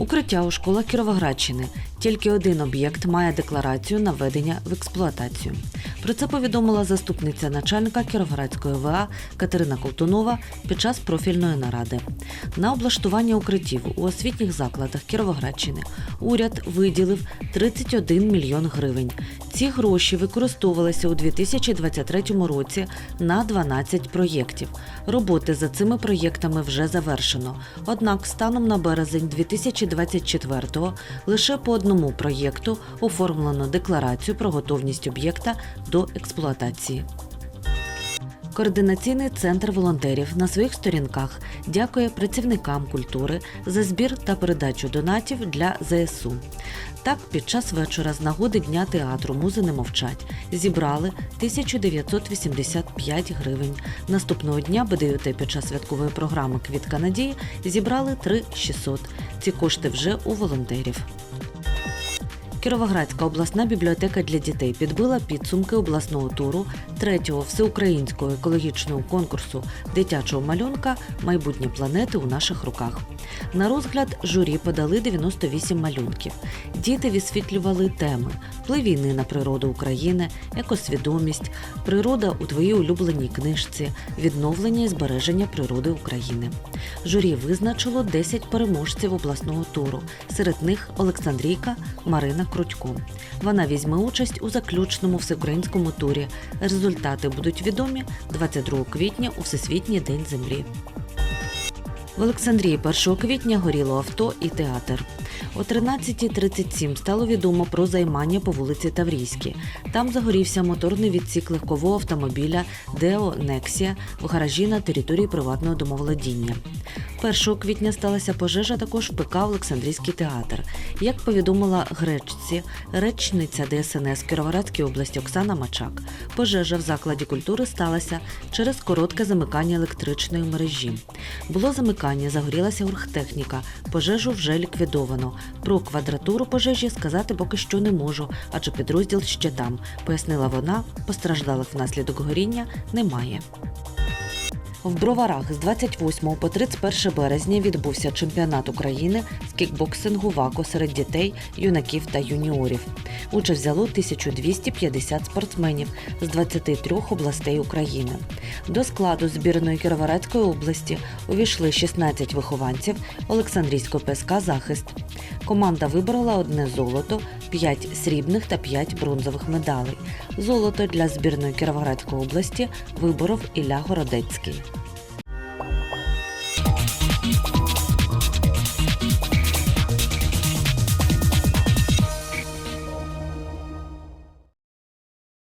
укриття у школах Кіровоградщини, тільки один об'єкт має декларацію на введення в експлуатацію. Про це повідомила заступниця начальника Кіровоградської ОВА Катерина Колтунова під час профільної наради. На облаштування укриттів у освітніх закладах Кіровоградщини уряд виділив 31 мільйон гривень. Ці гроші використовувалися у 2023 році на 12 проєктів. Роботи за цими проєктами вже завершено. Однак станом на березень 2024-го лише по одному проєкту оформлено декларацію про готовність об'єкта до експлуатації. Координаційний центр волонтерів на своїх сторінках дякує працівникам культури за збір та передачу донатів для ЗСУ. Так, під час вечора з нагоди Дня театру Музи не мовчать зібрали 1985 гривень. Наступного дня БДЮТ під час святкової програми Квітка надії зібрали 3600. Ці кошти вже у волонтерів. Кіровоградська обласна бібліотека для дітей підбила підсумки обласного туру третього всеукраїнського екологічного конкурсу дитячого малюнка Майбутнє планети у наших руках. На розгляд журі подали 98 малюнків. Діти висвітлювали теми вплив війни на природу України, екосвідомість, природа у твоїй улюбленій книжці, відновлення і збереження природи України. Журі визначило 10 переможців обласного туру. Серед них Олександрійка Марина Крутько. Вона візьме участь у заключному всеукраїнському турі. Результати будуть відомі 22 квітня у Всесвітній день землі. В Олександрії 1 квітня горіло авто і театр. О 13.37 стало відомо про займання по вулиці Таврійській. Там загорівся моторний відсік легкового автомобіля Део Нексія в гаражі на території приватного домоволодіння. 1 квітня сталася пожежа також в ПК Олександрійський театр. Як повідомила Гречці, речниця ДСНС Кіровоградської області Оксана Мачак, пожежа в закладі культури сталася через коротке замикання електричної мережі. Було замикання, загорілася оргтехніка, пожежу вже ліквідовано. Про квадратуру пожежі сказати поки що не можу, адже підрозділ ще там, пояснила вона. Постраждалих внаслідок горіння немає. В Броварах з 28 по 31 березня відбувся чемпіонат України з кікбоксингу ВАКО серед дітей, юнаків та юніорів. Участь взяло 1250 спортсменів з 23 областей України. До складу збірної Кіровоградської області увійшли 16 вихованців Олександрійського ПСК Захист. Команда виборола одне золото, 5 срібних та 5 бронзових медалей. Золото для збірної Кіровоградської області виборов Ілля Городецький.